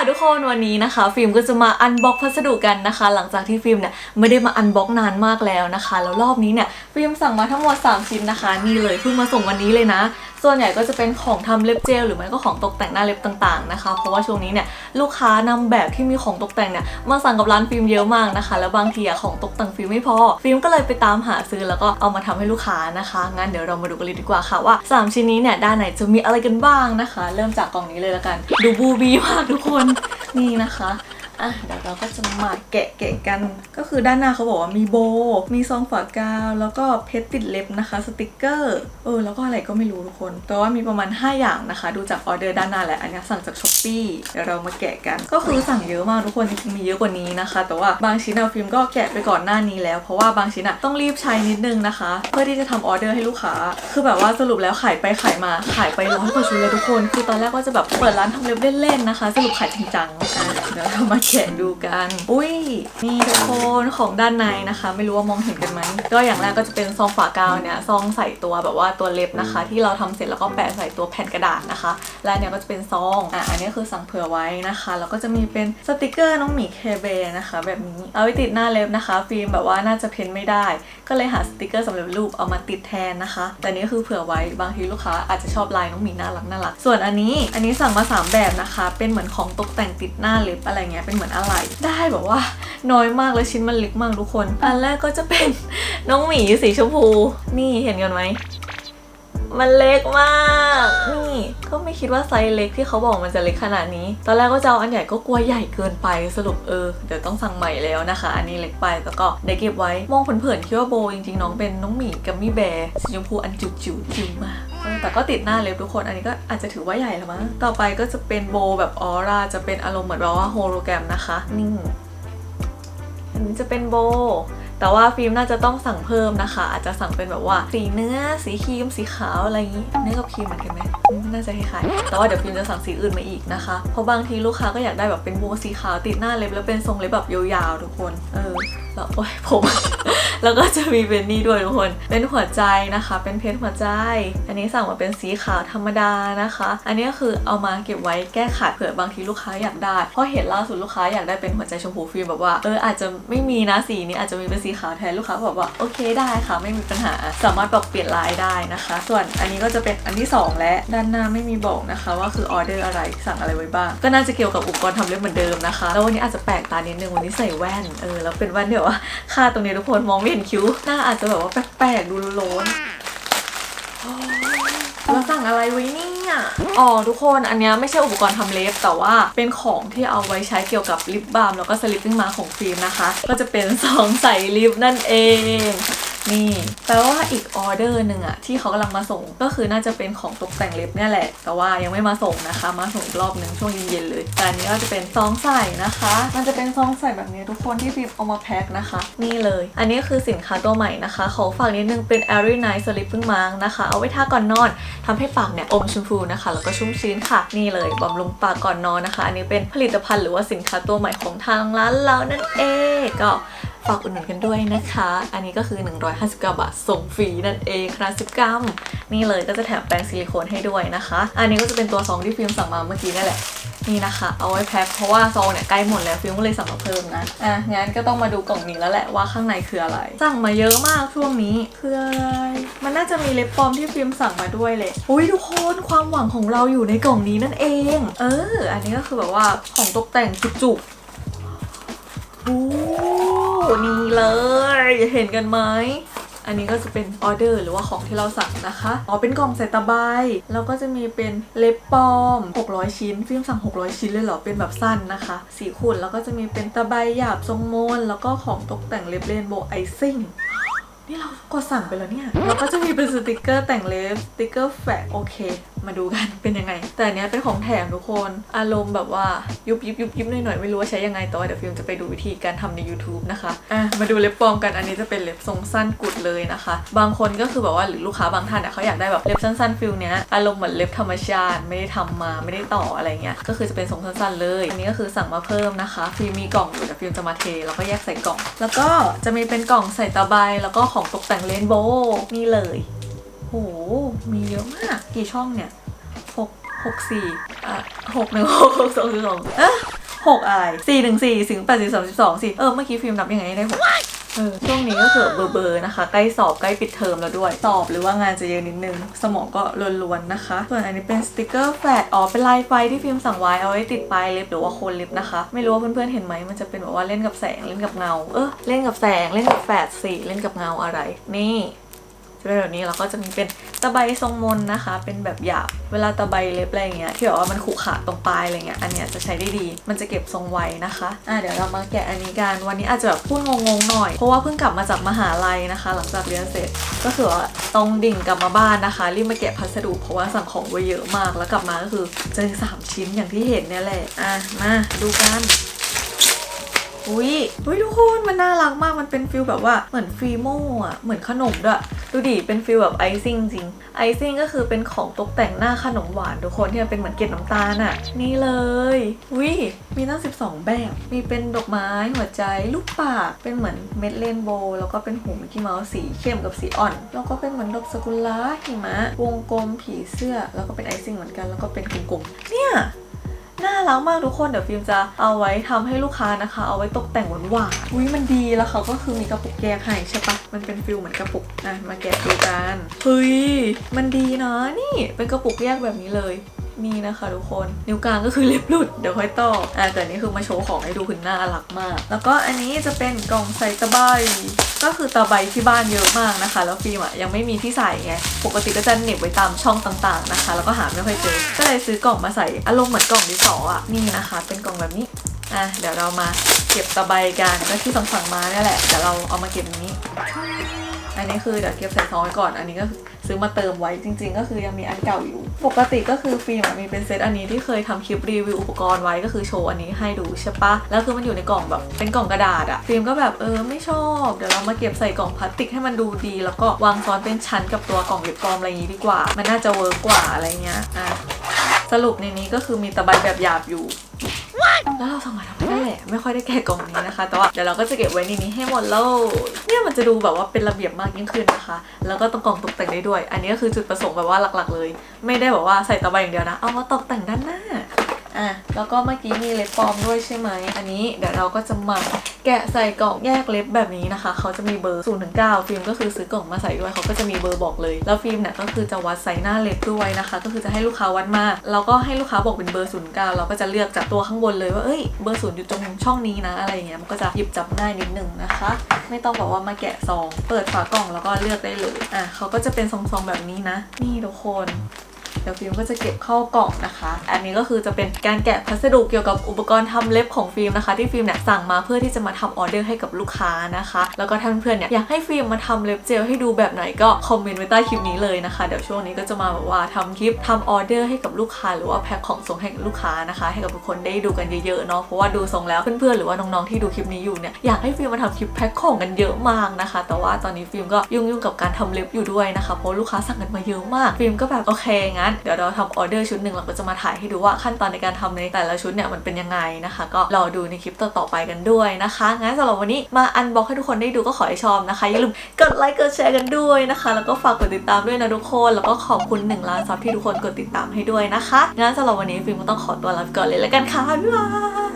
ค่ะทุกคนวันนี้นะคะ ฟิล์มก็จะมาอันบ็อกพัสดุกันนะคะ หลังจากที่ฟิล์มเนี่ยไม่ได้มาอันบ็อกนานมากแล้วนะคะ แล้วรอบนี้เนี่ยฟิล์มสั่งมาทั้งหมด 3 ชิ้นนะคะนี่เลยเพิ่งมาส่งวันนี้เลยนะ ส่วนใหญ่ก็จะเป็นของทำเล็บเจลหรือไม่ก็ของตกแต่งหน้าเล็บต่างๆนะคะ เพราะว่าช่วงนี้เนี่ยลูกค้านำแบบที่มีของตกแต่งเนี่ยมาสั่งกับร้านฟิล์มเยอะมากนะคะ แล้วบางทีอะของตกแต่งฟิล์มไม่พอ ฟิล์มก็เลยไปตามหาซื้อแล้วก็เอามาทำให้ลูกค้านะคะงั้นเดี๋ยวเรามาดูกันเลยดีกว่าค่ะว่า 3 ชิ้นนี้เนี่ยด้านไหนจะมีอะไรกันบ้างนะคะ เริ่มจากกล่องนี้เลยละกัน ดูบูบีมากทุกคนนี่นะคะ อะเดี๋ยวเราก็จะมาแกะแกะกัน ก็คือด้านหน้าเขาบอกว่ามีโบ มีซองฝากาว แล้วก็เพชรติดเล็บนะคะ สติกเกอร์ เออ แล้วก็อะไรก็ไม่รู้ทุกคน แต่ว่ามีประมาณ 5 อย่างนะคะ ดูจากออเดอร์ด้านหน้าแหละ อันนี้สั่งจากช้อปปี้เดี๋ยวเรามาแกะกัน ก็คือสั่งเยอะมากทุกคนจริงๆมีเยอะกว่านี้นะคะ แต่ว่าบางชิ้นอะฟิล์มก็แกะไปก่อนหน้านี้แล้ว เพราะว่าบางชิ้นอะต้องรีบใช้นิดนึงนะคะ เพื่อที่จะทำออเดอร์ให้ลูกค้า คือแบบว่าสรุปแล้วขายไปขายมาขายไปร้อยกว่าชุดเลยทุกคน คือตอนแรกก็จะแบบเปิดร้านทำเล็บเล่นๆนะคะ สรุปขายจริงจังอะ ดี๋ยวเรามาแกะดูกัน อุ้ยนี่ทุกคนของด้านในนะคะ ไม่รู้ว่ามองเห็นกันไหมก็อย่างแรกก็จะเป็นซองฝากาวเนี่ยซองใส่ตัวแบบว่าตัวเล็บนะคะ ที่เราทำเสร็จแล้วก็แปะใส่ตัวแผ่นกระดาษนะคะ และเนี้ยก็จะเป็นซองอะอันนี้คือสั่งเผื่อไว้นะคะแล้วก็จะมีเป็นสติกเกอร์น้องหมีเคเบนะคะ แบบนี้เอาไว้ติดหน้าเล็บนะคะ ฟิล์มแบบว่าน่าจะเพ้นไม่ได้ ก็เลยหาสติกเกอร์สำเร็จรูปเอามาติดแทนนะคะ แต่นี้คือเผื่อไว้บางทีลูกค้าอาจจะชอบลายน้องหมีน่ารักน่ารักส่วนอันนี้อันนี้สั่งมาสามแบบนะคะ เป็นเหมือนของตกแต่งติดหน้าเล็บอะไรเงี้ยเป็นเหมือนอะไร ได้แบบว่า น้อยมากแล้วชิ้นมันเล็กมากทุกคน อันแรกก็จะเป็นน้องหมีสีชมพู นี่เห็นกันไหมมันเล็กมาก นี่ก็ไม่คิดว่าไซส์เล็กที่เขาบอกมันจะเล็กขนาดนี้ ตอนแรกก็จะเอาอันใหญ่ก็กลัวใหญ่เกินไปสรุปเออเดี๋ยวต้องสั่งใหม่แล้วนะคะ อันนี้เล็กไปแล้วก็ได้เก็บไว้มองเผินๆคิดว่าโบจริงๆน้องเป็นน้องหมีกัมมี่แบร์สีชมพูอันจิ๋วจิ๋วๆจิ๋วมาก แต่ก็ติดหน้าเล็บทุกคนอันนี้ก็อาจจะถือว่าใหญ่แล้วมั้งต่อไปก็จะเป็นโบแบบออร่าจะเป็นอารมณ์เหมือนแบบว่าโฮโลแกรมนะคะนี่อันนี้จะเป็นโบแต่ว่าฟิล์มน่าจะต้องสั่งเพิ่มนะคะ อาจจะสั่งเป็นแบบว่าสีเนื้อ สีครีม สีขาวอะไรอย่างนี้ เนื้อกับครีมเหมือนกันไหมอืมน่าจะคล้ายๆแต่ว่าเดี๋ยวฟิล์มจะสั่งสีอื่นมาอีกนะคะ เพราะบางทีลูกค้าก็อยากได้แบบเป็นโบสีขาวติดหน้าเล็บแล้วเป็นทรงเล็บแบบยาวๆทุกคน เออ แล้วโอ้ยผม แล้วก็จะมีเป็นนี่ด้วยทุกคน เป็นหัวใจนะคะ เป็นเพชรหัวใจ อันนี้สั่งมาเป็นสีขาวธรรมดานะคะ อันนี้ก็คือเอามาเก็บไว้แก้ขัดเผื่อบางทีลูกค้าอยากได้ เพราะเห็นล่าสุดลูกค้าอยากได้เป็นหัวใจชมพูฟิล์มแบบว่า เอออาจจะไม่มีนะสีนี้อาจจะมีเป็นสีขาวแทนลูกค้าบอกว่าโอเคได้ค่ะ ไม่มีปัญหา สามารถปรับเปลี่ยนลายได้นะคะ ส่วนอันนี้ก็จะเป็นอันที่สองและด้านหน้าไม่มีบอกนะคะ ว่าคือออเดอร์อะไรสั่งอะไรไว้บ้าง ก็น่าจะเกี่ยวกับอุปกรณ์ทำเล็บเหมือนเดิมนะคะ แล้ววันนี้อาจจะแปลกตานิดนึงวันนี้ใส่แว่น เออแล้วเป็นแว่นเดี๋ยวว่าค่าตรงนี้ทุกคนมองไม่เห็นคิ้วหน้าอาจจะแบบว่าแปลกๆดูโล้นเราสั่งอะไรไว้เนี่ยอ๋อทุกคนอันเนี้ยไม่ใช่อุปกรณ์ทำเล็บ แต่ว่าเป็นของที่เอาไว้ใช้เกี่ยวกับลิปบาล์มแล้วก็สลิปปิ้งมาของฟิล์มนะคะ ก็จะเป็นซองใส่ลิปนั่นเอง นี่แปลว่าอีกออเดอร์หนึ่งอะที่เขากำลังมาส่งก็คือน่าจะเป็นของตกแต่งเล็บเนี่ยแหละ แต่ว่ายังไม่มาส่งนะคะ มาส่งรอบหนึ่งช่วงเย็นๆเลยแต่อันนี้ก็จะเป็นซองใส่นะคะ มันจะเป็นซองใส่แบบนี้ทุกคนที่ฟิล์มเอามาแพ็คนะคะ นี่เลย อันนี้คือสินค้าตัวใหม่นะคะขอฝากนิดนึงเป็น Airy Night Sleeping Mask นะคะ เอาไว้ทาก่อนนอนทำให้ปากเนี่ยอมชมพูนะคะ แล้วก็ชุ่มชื้นค่ะ นี่เลยบำรุงปากก่อนนอนนะคะ อันนี้เป็นผลิตภัณฑ์หรือว่าสินค้าตัวใหม่ของทางร้านเรานั่นเองก็ ฝากอุดหนุนกันด้วยนะคะ อันนี้ก็คือ 159 บาท ส่งฟรีนั่นเองค่ะ10 กรัม นี่เลยก็จะแถมแปรงซิลิโคนให้ด้วยนะคะ อันนี้ก็จะเป็นตัวซองที่ฟิล์มสั่งมาเมื่อกี้นั่นแหละนี่นะคะ เอาไว้แพ็คเพราะว่าซองเนี่ยใกล้หมดแล้วฟิล์มก็เลยสั่งมาเพิ่มนะ อะงั้นก็ต้องมาดูกล่องนี้แล้วแหละว่าข้างในคืออะไร สั่งมาเยอะมากช่วงนี้คืออะไรมันน่าจะมีเล็บปลอมที่ฟิล์มสั่งมาด้วยเลยอุ้ยทุกคนความหวังของเราอยู่ในกล่องนี้นั่นเอง เออ อันนี้ก็คือแบบว่าของตกแต่งจุกๆโอ้ นี่เลยเห็นกันไหมอันนี้ก็จะเป็นออเดอร์หรือว่าของที่เราสั่งนะคะอ๋อเป็นกล่องใส่ตะไบแล้วก็จะมีเป็นเล็บปลอม 600 ชิ้น ฟิล์มสั่ง 600 ชิ้นเลยเหรอ เป็นแบบสั้นนะคะสีขุ่นแล้วก็จะมีเป็นตะไบหยาบทรงมนแล้วก็ของตกแต่งเล็บเรนโบว์ไอซิ่งนี่เรากดสั่งไปแล้วเนี่ย แล้วก็จะมีเป็นสติกเกอร์แต่งเล็บ สติกเกอร์แฟกโอเคมาดูกันเป็นยังไง แต่เนี้ยเป็นของแถมทุกคนอารมณ์แบบว่ายุบยิบยุบยิบหน่อยหน่อยไม่รู้ว่าใช้ยังไงแต่ว่าเดี๋ยวฟิล์มจะไปดูวิธีการทำใน YouTube นะคะอะมาดูเล็บปลอมกันอันนี้จะเป็นเล็บทรงสั้นกุดเลยนะคะ บางคนก็คือแบบว่าหรือลูกค้าบางท่านอะเขาอยากได้แบบเล็บสั้นๆฟิลเนี้ยอารมณ์เหมือนเล็บธรรมชาติไม่ได้ทำมาไม่ได้ต่ออะไรเงี้ยก็คือจะเป็นทรงสั้นๆเลย อันนี้ก็คือสั่งมาเพิ่มนะคะฟิล์มมีกล่องอยู่เดี๋ยวฟิล์มจะมาเทแล้วก็แยกใส่กล่อง แล้วก็จะมีเป็นกล่องใส่ตะไบแล้วก็ของตกแต่งเรนโบนี่เลย โห มีเยอะมาก กี่ช่องเนี่ยหกหกสี่อะหกหนึ่งหกสองสองเอ๊ะหกอะไรสี่หนึ่งสี่ถึงแปดสิบสองสิบสองสี่เออ เมื่อกี้ฟิล์มนับยังไงให้ได้หกเออช่วงนี้ก็คือเบอร์เบอร์นะคะ ใกล้สอบใกล้ปิดเทอมแล้วด้วย สอบหรือว่างานจะเยอะนิดนึง สมองก็ล้วนๆนะคะ ส่วนอันนี้เป็นสติกเกอร์แฟลตอ๋อเป็นลายไฟที่ฟิล์มสั่งไว้เอาไว้ติดปลายเล็บหรือว่าโคนเล็บนะคะ ไม่รู้ว่าเพื่อนๆเห็นไหมมันจะเป็นแบบว่าเล่นกับแสงเล่นกับเงา เออเล่นกับแสงเล่นกับแฟลตสีเล่นกับเงาอะไร นี่ จะเป็นแบบนี้แล้วก็จะมีเป็นตะไบทรงมนนะคะ เป็นแบบหยาบเวลาตะไบเล็บอะไรเงี้ยที่แบบว่ามันขรุขระตรงปลายอะไรเงี้ยอันเนี้ยจะใช้ได้ดี มันจะเก็บทรงไว้นะคะอะเดี๋ยวเรามาแกะอันนี้กันวันนี้อาจจะแบบพูดงงๆหน่อยเพราะว่าเพิ่งกลับมาจากมหาลัยนะคะ หลังจากเรียนเสร็จก็คือว่าตรงดิ่งกลับมาบ้านนะคะรีบมาแกะพัสดุเพราะว่าสั่งของไว้เยอะมากแล้วกลับมาก็คือเจอสามชิ้นอย่างที่เห็นเนี่ยแหละอะมาดูกันอุ้ยอุ้ยทุกคนมันน่ารักมากมันเป็นฟิลแบบว่าเหมือนฟีโม่อะเหมือนขนมด้วย ดูดิ เป็นฟิลแบบไอซิ่งจริง ไอซิ่งก็คือเป็นของตกแต่งหน้าขนมหวานทุกคนที่มันเป็นเหมือนเกล็ดน้ำตาลอะนี่เลยอุ้ยมีตั้ง 12 แบบ มีเป็นดอกไม้หัวใจลูกปากเป็นเหมือนเม็ดเรนโบว์แล้วก็เป็นหูมิกกี้เมาส์สีเข้มกับสีอ่อน แล้วก็เป็นเหมือนดอกสกุลาหิมะ วงกลมผีเสื้อ แล้วก็เป็นไอซิ่งเหมือนกันแล้วก็เป็นกลมๆเนี่ย น่ารักมากทุกคนเดี๋ยวฟิล์มจะเอาไว้ทำให้ลูกค้านะคะ เอาไว้ตกแต่งหวานๆอุ้ยมันดีแล้วเขาก็คือมีกระปุกแยกให้ใช่ปะมันเป็นฟิลเหมือนกระปุกอะมาแกะดูกันเฮ้ยมันดีนะนี่เป็นกระปุกแยกแบบนี้เลย นี่นะคะทุกคน นิ้วกลางก็คือเล็บหลุดเดี๋ยวค่อยต่ออะแต่นนี้คือมาโชว์ของให้ดูคือน่ารักมาก แล้วก็อันนี้จะเป็นกล่องใส่ตะไบก็คือตะไบที่บ้านเยอะมากนะคะ แล้วฟิล์มอะยังไม่มีที่ใส่ไงปกติก็จะเหน็บไว้ตามช่องต่างๆนะคะ แล้วก็หาไม่ค่อยเจอ ก็เลยซื้อกล่องมาใส่อารมณ์เหมือนกล่องดินสออะนี่นะคะ เป็นกล่องแบบนี้อะเดี๋ยวเรามาเก็บตะไบกันก็ที่สั่งๆมาเนี่ยแหละเดี๋ยวเราเอามาเก็บนี้ อันนี้คือเดี๋ยวเก็บใส่ซองไว้ก่อน อันนี้ก็ ซื้อมาเติมไว้จริง ๆ ก็คือยังมีอันเก่าอยู่ ปกติก็คือฟิล์มมีเป็นเซตอันนี้ที่เคยทำคลิปรีวิวอุปกรณ์ไว้ก็คือโชว์อันนี้ให้ดูใช่ปะแล้วคือมันอยู่ในกล่องแบบเป็นกล่องกระดาษอะฟิล์มก็แบบเออไม่ชอบเดี๋ยวเรามาเก็บใส่กล่องพลาสติกให้มันดูดี แล้วก็วางซ้อนเป็นชั้นกับตัวกล่องเก็บกลอมอะไรอย่างนี้ดีกว่า มันน่าจะเวิร์กกว่าอะไรเงี้ยอะสรุปในนี้ก็คือมีตะไบแบบหยาบอยู่ แล้วเราสั่งมาทำไมนั่นแหละไม่ค่อยได้แกะกล่องนี้นะคะ แต่ว่าเดี๋ยวเราก็จะเก็บไว้ในนี้ให้หมดเลยเนี่ยมันจะดูแบบว่าเป็นระเบียบมากยิ่งขึ้นนะคะ แล้วก็ตรงกล่องตกแต่งได้ด้วย อันนี้ก็คือจุดประสงค์แบบว่าหลักๆ เลย ไม่ได้แบบว่าใส่ตะไบอย่างเดียวนะ เอามาตกแต่งด้านหน้า อะแล้วก็เมื่อกี้มีเล็บปลอมด้วยใช่ไหมอันนี้เดี๋ยวเราก็จะมาแกะใส่กล่องแยกเล็บแบบนี้นะคะ เขาจะมีเบอร์0ูนถึงเฟิล์มก็คือซื้อกล่องมาใส่ด้วยเขาก็จะมีเบอร์บอกเลย แล้วฟิล์มเนี่ยก็คือจะวัดไซส์หน้าเล็บด้วยนะคะ ก็คือจะให้ลูกค้าวัดมาแล้วก็ให้ลูกค้าบอกเป็นเบอร์0ูนย์เก้าเราก็จะเลือกจากตัวข้างบนเลยว่าเอ้ยเบอร์ศูนย์อยู่ตรงช่องนี้นะอะไรอย่างเงี้ยมันก็จะหยิบจับง่ายนิดนึงนะคะ ไม่ต้องแบบว่ามาแกะซองเปิดฝากล่องแล้วก็เลือกได้เลยอะเขาก็จะเป็นซองๆแบบนี้นะ นี่ทุกคน เดี๋ยวฟิล์มก็จะเก็บเข้ากล่องนะคะ อันนี้ก็คือจะเป็นการแกะพัสดุเกี่ยวกับอุปกรณ์ทำเล็บของฟิล์มนะคะ ที่ฟิล์มเนี่ยสั่งมาเพื่อที่จะมาทำออเดอร์ให้กับลูกค้านะคะ แล้วก็ท่านเพื่อนเนี่ยอยากให้ฟิล์มมาทำเล็บเจลให้ดูแบบไหนก็คอมเมนต์ไว้ใต้คลิปนี้เลยนะคะ เดี๋ยวช่วงนี้ก็จะมาแบบว่าทำคลิปทำออเดอร์ให้กับลูกค้า หรือว่าแพ็คของส่งให้กับลูกค้านะคะ ให้กับทุกคนได้ดูกันเยอะๆเนาะ เพราะว่าดูทรงแล้วเพื่อนๆหรือว่าน้องๆที่ดูคลิปนี้อยู่เนี่ยอยากให้ฟิล์มมาทำคลิปแพ็คของกันเยอะมากนะคะ แต่ว่าตอนนี้ฟิล์มก็ยุ่งๆกับการทำเล็บอยู่ด้วยนะคะ เพราะลูกค้าสั่งกันมาเยอะมาก ฟิล์มก็แบบโอเคงั้นเดี๋ยวเราทำออเดอร์ชุดหนึ่งเราก็จะมาถ่ายให้ดูว่าขั้นตอนในการทำในแต่ละชุดเนี่ยมันเป็นยังไงนะคะ ก็รอดูในคลิปต่อๆไปกันด้วยนะคะ งั้นสำหรับวันนี้มาอันบ็อกให้ทุกคนได้ดูก็ขอให้ชอบนะคะอย่าลืมกดไลค์กดแชร์กันด้วยนะคะ แล้วก็ฝากกดติดตามด้วยนะทุกคนแล้วก็ขอบคุณ1ล้านซับที่ทุกคนกดติดตามให้ด้วยนะคะงั้นสำหรับวันนี้ฟิล์มก็ต้องขอตัวลาไปก่อนเลยแล้วกันค่ะบ๊ายบาย